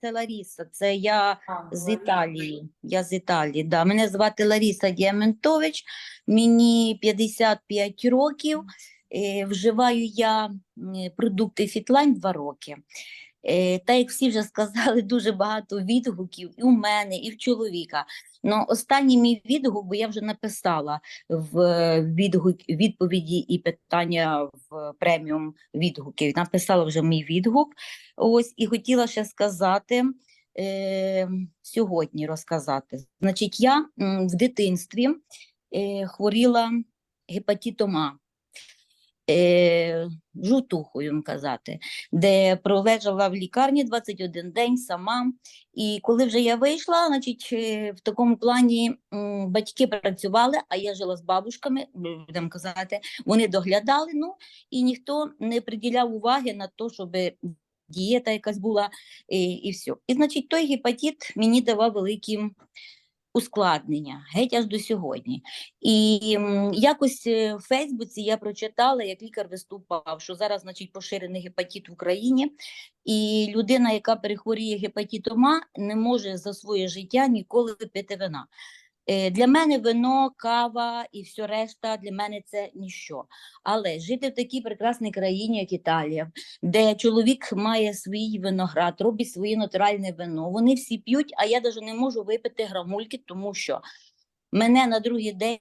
це Ларіса, це я А, з Італії. Я з Італії. Да. Мене звати Ларіса Діаментович, мені 55 років. Е, Вживаю я продукти Фітлайн 2 роки. Е, Та як всі вже сказали, дуже багато відгуків і у мене, і в чоловіка. Ну, останній мій відгук, бо я вже написала в е, відгук, відповіді і питання в преміум відгуків. Написала вже мій відгук. Ось і хотіла ще сказати е, сьогодні розказати. Значить, я в дитинстві е, хворіла гепатитом А. Е, жовтухою, їм казати, де пролежала в лікарні 21 день сама. І коли вже я вийшла, значить, е, в такому плані батьки працювали, а я жила з бабушками, будемо казати, вони доглядали, ну, і ніхто не приділяв уваги на те, щоб дієта якась була, і, і все. І, значить, той гепатит мені давав великі ускладнення, геть аж до сьогодні. І якось е, в Фейсбуці я прочитала, як лікар виступав, що зараз, значить, поширений гепатит в Україні, і людина, яка перехворіє гепатитом А, не може за своє життя ніколи пити вина. Е, Для мене вино, кава і все решта для мене це ніщо. Але жити в такій прекрасній країні, як Італія, де чоловік має свій виноград, робить своє натуральне вино, вони всі п'ють, а я навіть не можу випити грамульки, тому що мене на другий день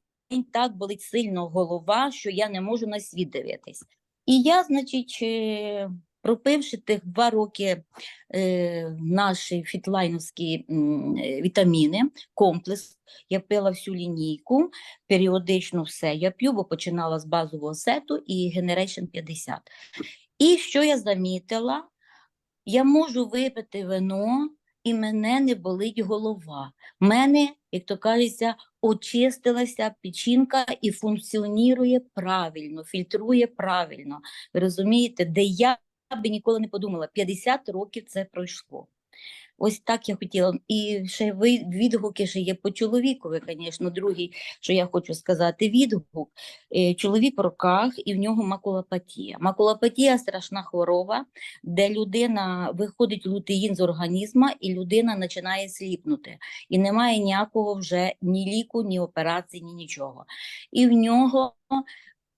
так болить сильно голова, що я не можу на світ дивитись. І я, значить, е, пропивши тих два роки е, наші фітлайновські е, вітаміни, комплекс, я пила всю лінійку, періодично все я п'ю, бо починала з базового сету і Generation 50. І що я замітила? Я можу випити вино, і мене не болить голова. мене, як то кажеться, очистилася печінка і функціонує правильно, фільтрує правильно. Ви розумієте, де я би ніколи не подумала, 50 років це пройшло. Ось так я хотіла. І ще відгуки ще є по чоловікові, звісно, другий, що я хочу сказати, відгук. Е, Чоловік в руках і в нього макулопатія. Макулопатія – страшна хвороба, де людина виходить лутеїн з організму, і людина починає сліпнути. І немає ніякого вже ні ліку, ні операції, ні нічого. І в нього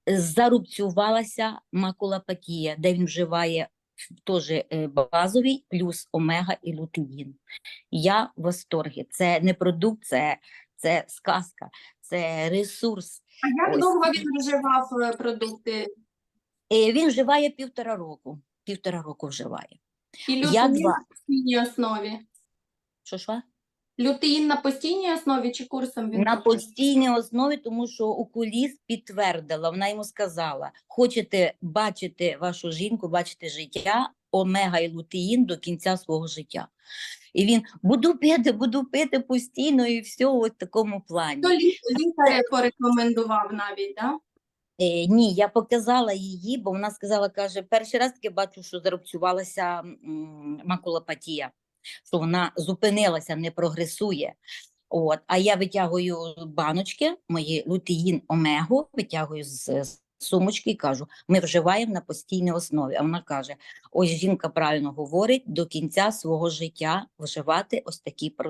зарубцювалася макулопатія, де він вживає теж е, базовий плюс омега і лутеїн. Я в восторгі. Це не продукт, це, це сказка, це ресурс. А як Ось. довго він вживав е, продукти? Е, Він вживає півтора року. Півтора року вживає. І Я лютеїн два. основі? Що ж? ва? Лютеїн на постійній основі чи курсом він? На постійній основі, тому що окуліст підтвердила, вона йому сказала: хочете бачити вашу жінку, бачити життя, омега і лутеїн до кінця свого життя. І він буду пити, буду пити постійно, і все в такому плані. То лі- лікар порекомендував навіть, да? Е, ні, я показала її, бо вона сказала, каже, перший раз таки бачу, що зарубцювалася макулопатія, що вона зупинилася, не прогресує. От, а я витягую баночки, мої лютеїн омегу, витягую з сумочки і кажу, ми вживаємо на постійній основі. А вона каже: ось жінка правильно говорить, до кінця свого життя вживати ось такі продукти.